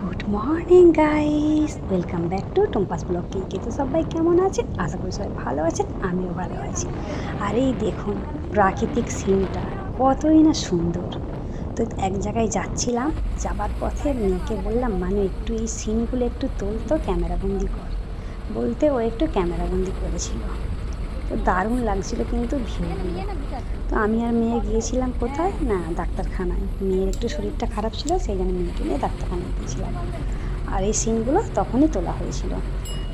Good morning guys welcome back to Tumpa's blog কে তো সবাই কেমন আছেন? আশা করি সবাই ভালো আছেন, আমিও ভালো আছি। আর এই দেখুন, প্রাকৃতিক সিনটা, কতই না সুন্দর। তো এক জায়গায় যাচ্ছিলাম, যাবার পথে মেয়েকে বললাম মানে একটু এই সিনগুলো একটু তোলতো ক্যামেরাবন্দি কর। বলতে ও একটু ক্যামেরাবন্দি করেছিল। তো দারুণ লাগছিল কিন্তু ভিউগুলো তো আমি আর মেয়ে গিয়েছিলাম কোথায়? না ডাক্তারখানায়। মেয়ের একটু শরীরটা খারাপ ছিল সেই জন্য মেয়েকে নিয়ে ডাক্তারখানায় গিয়েছিলাম। আর এই সিনগুলো তখনই তোলা হয়েছিল।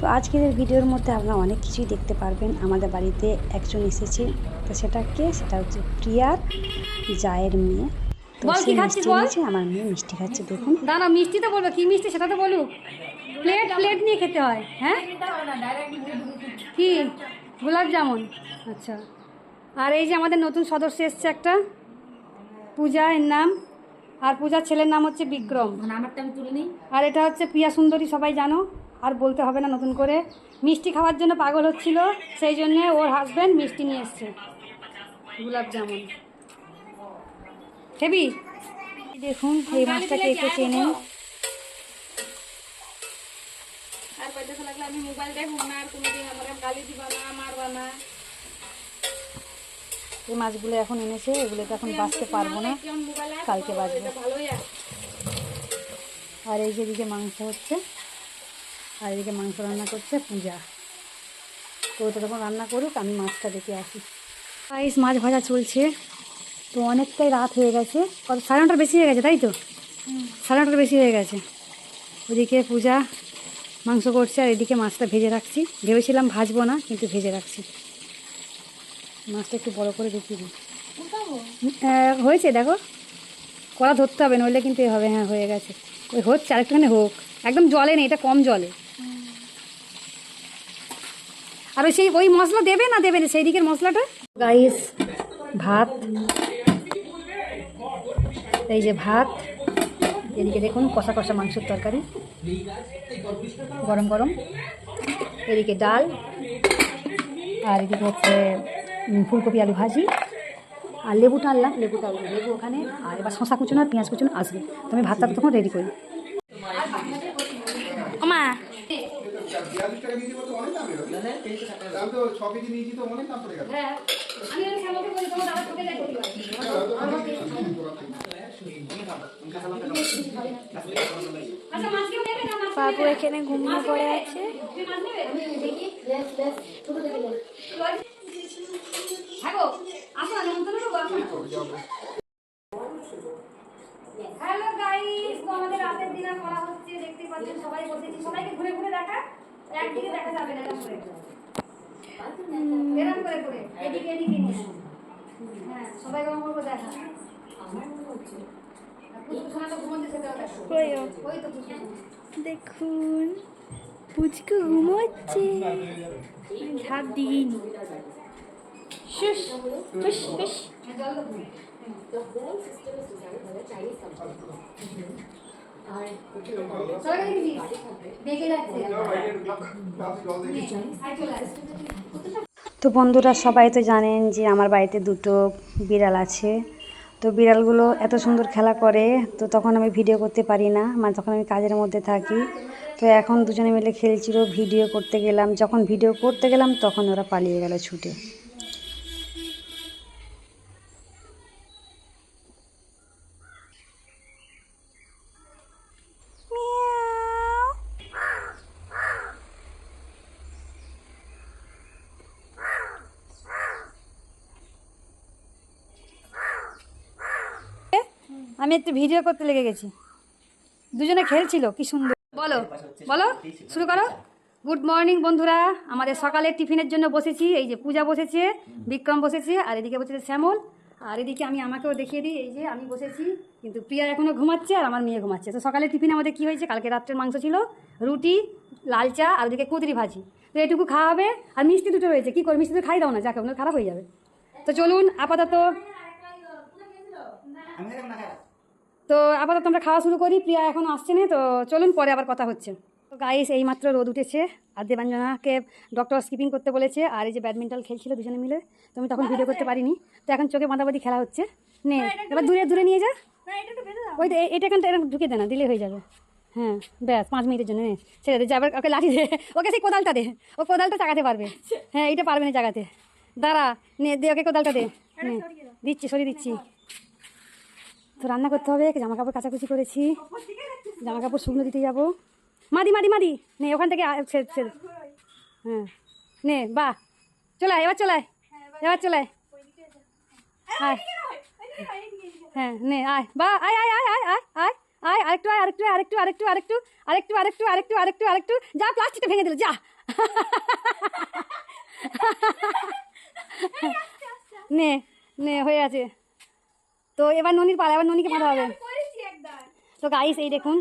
তো আজকের এই ভিডিওর মধ্যে আপনারা অনেক কিছুই দেখতে পারবেন। আমাদের বাড়িতে একজন এসেছে তো সেটা কে? সেটা হচ্ছে প্রিয়ার জায়ের মেয়ে। তো সে মিষ্টি বল? আমার মেয়ে মিষ্টি খাচ্ছে দেখুন। দাঁড়া মিষ্টি তো বলব কি মিষ্টি সেটা তো বলুক। প্লেট প্লেট নিয়ে খেতে হয় হ্যাঁ? কি? গোলাপ জামুন। আচ্ছা। আর এই যে আমাদের নতুন সদস্য এসছে একটা। পূজা এর নাম। আর পূজার ছেলের নাম হচ্ছে বিক্রম। আমারটা আমি তুলে নিই। আর এটা হচ্ছে প্রিয়া সুন্দরী সবাই জানো। আর বলতে হবে না নতুন করে। মিষ্টি খাওয়ার জন্য পাগল হচ্ছিল সেই জন্যে ওর হাজব্যান্ড মিষ্টি নিয়ে এসছে। গোলাপ জামুন। হেবি? দেখুন এই মাছটা কে কে আমি মোবাইল দেখব না আর কোনোদিন আমার গালি দিবা না মারবা না। এই মাছগুলো এখন এনেছে এগুলো তো এখন বাঁচতে পারব না। কালকে আছে। আর এই যে এদিকে মাংস হচ্ছে আর এদিকে মাংস রান্না করছে পূজা। তো ওটা তখন রান্না করুক আমি মাছটা দেখে আসি। রাইস মাছ ভাজা চলছে। তো অনেকটাই রাত হয়ে গেছে। কত সাড়ে নটার বেশি হয়ে গেছে তাই তো? সাড়ে নটার বেশি হয়ে গেছে। ওদিকে পূজা মাংস করছে আর এদিকে মাছটা ভেজে রাখছি। ভেবেছিলাম ভাজবো না, কিন্তু ভেজে রাখছি। মাছটা একটু বড় করে দেখিয়ে দিই। হয়েছে, দেখো। কড়া ধরতে হবে, নইলে কিন্তু এ হবে হ্যাঁ হয়ে গেছে। ওই হচ্ছে, আরেকটুখানি হোক। একদম জলে নেই, এটা কম জলে। আর ওই সেই, ওই মশলা দেবে না দেবে না, সেই দিকের মশলাটা? গাইস ভাত। এই যে ভাত। এদিকে দেখুন কষা কষা মাংসের তরকারি। গরম গরম। এদিকে ডাল। আর এদিকে হচ্ছে ফুলকপি আলু ভাজি। আর লেবুটা আনলাম। লেবুটা লেবু ওখানে। আর এবার শশা কুচুনো আর পেঁয়াজ কুচুনো আসবে। তো আমি ভাতটা তখন রেডি করি। মা। আমি তো ছ কেজি নিয়েছি তো অনেক দাম পড়ে গেল বাবু এখানে ঘুমিয়ে পড়ে আছে। হ্যালো গাইস তো আমাদের রাতের ডিনার করা হচ্ছে, দেখতে পাচ্ছেন সবাই বসেছি, সবাইকে ঘুরে ঘুরে দেখা, একদিকে দেখা যাবে না করে। এরকম করে করে এদিকে এদিকে হ্যাঁ সবাই গরম করব দেখা। পুষ্পসোনাটা ঘুমোচ্ছে সেটাও দেখুন পুচকু ঘুমোচ্ছে। ঝাঁপ দিইনি। শুস। তো বন্ধুরা সবাই তো জানেন যে আমার বাড়িতে দুটো বিড়াল আছে। তো বিড়ালগুলো এত সুন্দর খেলা করে, তো তখন আমি ভিডিও করতে পারি না। মানে তখন আমি কাজের মধ্যে থাকি। তো এখন দুজনে মিলে খেলছিল ভিডিও করতে গেলাম। যখন ভিডিও করতে গেলাম, তখন ওরা পালিয়ে গেল ছুটে। আমি একটু ভিডিও করতে লেগে গেছি। দুজনে খেলছিল, কি সুন্দর। বলো বলো, শুরু করো। গুড মর্নিং বন্ধুরা। আমাদের সকালের টিফিনের জন্য বসেছি, এই যে পূজা বসেছে, বিক্রম বসেছে, আর এদিকে বসেছে শ্যামল। আর এদিকে আমি আমাকেও দেখিয়ে দিই, এই যে আমি বসেছি, কিন্তু প্রিয়া এখনও ঘুমাচ্ছে আর আমার মেয়ে ঘুমাচ্ছে। তো সকালের টিফিনে আমাদের কী হয়েছে? কালকে রাত্রের মাংস ছিল, রুটি, লাল চা, আর ওদিকে কুদরি ভাজি। তো এটুকু খাওয়া হবে, আর মিষ্টি দুটো রয়েছে। কী করে মিষ্টি তো খাই দাও না, যাকে, ওগুলো খারাপ হয়ে যাবে। তো চলুন, আপাতত তো আপাতত আমরা খাওয়া শুরু করি। প্রিয়া এখন আসছে না তো চলুন পরে আবার কথা হচ্ছে। তো গাইস এইমাত্র রোদ উঠেছে। আর দেবাঞ্জনাকে ডক্টর স্কিপিং করতে বলেছে। আর এই যে ব্যাডমিন্টন খেলছিল দুজনে মিলে তো আমি তখন ভিডিও করতে পারিনি। তো এখন চোখে বাঁধাবাঁধি খেলা হচ্ছে। নে এবার দূরে দূরে নিয়ে যা। ওই তো এটা এখানটা এরকম ঢুকে দে না দিলে হয়ে যাবে। হ্যাঁ ব্যাস পাঁচ মিনিটের জন্য নে। ছেড়ে দে যাবার ওকে লাঠি দে। ওকে সেই কোদালটা দে। ও কোদালটা চাগাতে পারবে। হ্যাঁ এইটা পারবে না জাগাতে দাঁড়া নে দে ওকে কোদালটা দে। দিচ্ছি সরিয়ে দিচ্ছি। তো রান্না করতে হবে জামা কাপড় কাচাকুচি করেছি। জামা কাপড় শুকনো দিতে যাব। মাদি মাদি মাদি নে ওখান থেকে হ্যাঁ নে বাহ চলে আয়, এবার চলে আয়। এবার চলে। আয়। হ্যাঁ নে আয় বা আয় আয় আয় আয় আয় আয় আয় আরেকটু আয় আরেকটু আরেকটু আরেকটু আরেকটু আরেকটু আরেকটু আরেকটু আরেকটু আরেকটু। যা প্লাস্টিকটা ভেঙে দিল যা। নে নে হয়ে আছে। তো এবার ননির পালা এবার ননিকে মারা হবে তো গাইস এই দেখুন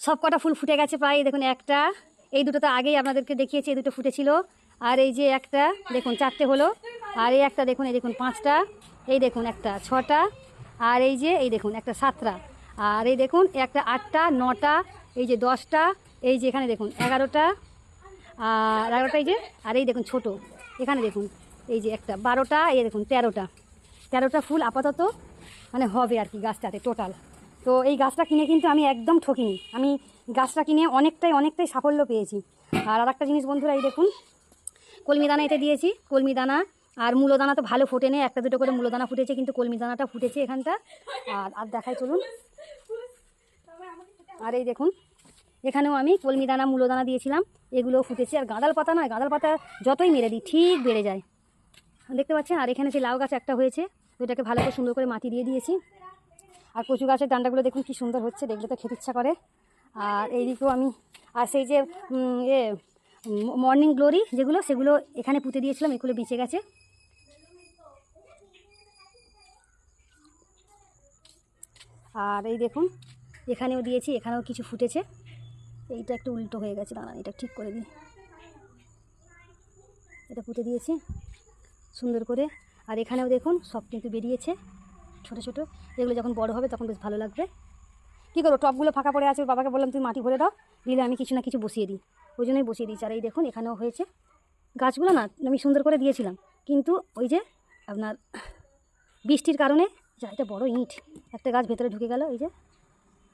সব কটা ফুল ফুটে গেছে প্রায় দেখুন একটা এই দুটো তো আগেই আপনাদেরকে দেখিয়েছি এই দুটো ফুটেছিল। আর এই যে একটা দেখুন চারটে হলো। আর এই একটা দেখুন এই দেখুন পাঁচটা এই দেখুন একটা ছটা আর এই যে এই দেখুন একটা সাতটা। আর এই দেখুন একটা আটটা নটা এই যে দশটা এই যে এখানে দেখুন এগারোটা আর এগারোটা এই যে আর এই দেখুন ছোট। এখানে দেখুন এই যে একটা বারোটা এই দেখুন তেরোটা। তেরোটা ফুল আপাতত মানে হবে আর কি গাছটাতে টোটাল তো এই গাছটা কিনে কিন্তু আমি একদম ঠকিনি। আমি গাছটা কিনে অনেকটাই অনেকটাই সাফল্য পেয়েছি। আর আর একটা জিনিস বন্ধুরা, এই দেখুন কলমি দানা এতে দিয়েছি। কলমি দানা আর মূলো দানা তো ভালো ফোটেনি একটা দুটো করে মূলো দানা ফুটেছে, কিন্তু কলমি দানাটা ফুটেছে এখানটা। আর আর দেখাই, চলুন। আর এই দেখুন, এখানেও আমি কলমি দানা দানা দিয়েছিলাম। এগুলোও ফুটেছে। আর গাঁদাল পাতা নয়, গাঁদাল পাতা যতই মেরে দিই, ঠিক বেড়ে যায়। দেখতে পাচ্ছেন? আর এখানে সেই লাউ গাছ একটা হয়েছে এটাকে ভালো করে সুন্দর করে মাটি দিয়ে দিয়েছি। আর কচু গাছের ডান্ডাগুলো দেখুন কি সুন্দর হচ্ছে, দেখলে তো খেতে ইচ্ছা করে। আর এইদিকেও আমি, আর সেই যে এ মর্নিং গ্লোরি যেগুলো, সেগুলো এখানে পুঁতে দিয়েছিলাম, এগুলো বেঁচে গেছে। আর এই দেখুন, এখানেও দিয়েছি, এখানেও কিছু ফুটেছে। এইটা একটু উল্টো হয়ে গেছে, দাঁড়ান, এটা ঠিক করে দিই। এটা পুঁতে দিয়েছি, সুন্দর করে। আর এখানেও দেখুন সব কিন্তু বেরিয়েছে, ছোট ছোট। এগুলো যখন বড় হবে তখন বেশ ভালো লাগবে। কী করব, টপগুলো ফাঁকা পড়ে আছে, ওর বাবাকে বললাম তুমি মাটি ভরে দাও, দিলে আমি কিছু না কিছু বসিয়ে দিই। ওই জন্যই বসিয়ে দিয়েছি। আর এই দেখুন, এখানেও হয়েছে। গাছগুলো না, আমি সুন্দর করে দিয়েছিলাম। কিন্তু ওই যে আপনার বৃষ্টির কারণে, যা এটা বড় ইট, একটা গাছ ভেতরে ঢুকে গেল, এই যে,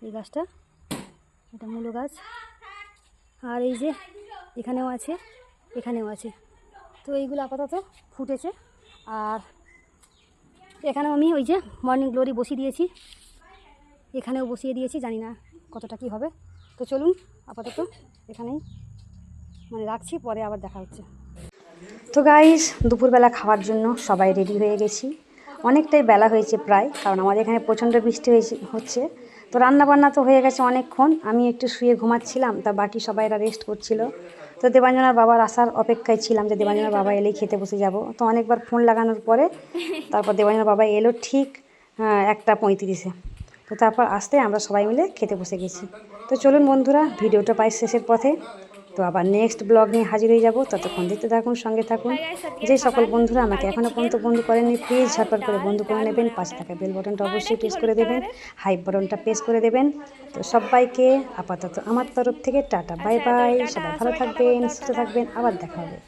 এই গাছটা, এটা মূলো গাছ। আর এই যে, এখানেও আছে এখানেও আছে। তো এইগুলো আপাতত ফুটেছে। আর এখানেও আমি ওই যে মর্নিং গ্লোরি বসিয়ে দিয়েছি। এখানেও বসিয়ে দিয়েছি, জানি না কতটা কি হবে। তো চলুন, আপাতত এখানেই মানে রাখছি, পরে আবার দেখা হচ্ছে। তো গাইস দুপুরবেলা খাওয়ার জন্য সবাই রেডি হয়ে গেছি। অনেকটাই বেলা হয়েছে প্রায়, কারণ আমাদের এখানে প্রচণ্ড বৃষ্টি হয়েছে, হচ্ছে। তো রান্না বান্না তো হয়ে গেছে অনেকক্ষণ। আমি একটু শুয়ে ঘুমাচ্ছিলাম, তা বাকি সবাইরা রেস্ট করছিল। তো দেবাঞ্জনার বাবার আসার অপেক্ষায় ছিলাম যে দেবাঞ্জনার বাবা এলেই খেতে বসে যাব। তো অনেকবার ফোন লাগানোর পরে তারপর দেবাঞ্জনার বাবা এলো ঠিক একটা পঁয়ত্রিশে। তো তারপর আসতে আমরা সবাই মিলে খেতে বসে গেছি। তো চলুন বন্ধুরা, ভিডিওটা পাই শেষের পথে। তো আবার নেক্সট ব্লগ নিয়ে হাজির হয়ে যাব। ততক্ষণ দেখতে থাকুন সঙ্গে থাকুন। যে সকল বন্ধুরা আমাকে এখনও পর্যন্ত বন্ধু করেননি প্লিজ ঝটপট করে বন্ধু করে নেবেন। পাশে থাকা বেল বটনটা অবশ্যই প্রেস করে দেবেন। হাইপ বটনটা প্রেস করে দেবেন। তো সবাইকে আপাতত আমার তরফ থেকে টাটা বাই বাই সবাই ভালো থাকবেন সুস্থ থাকবেন। আবার দেখা হবে।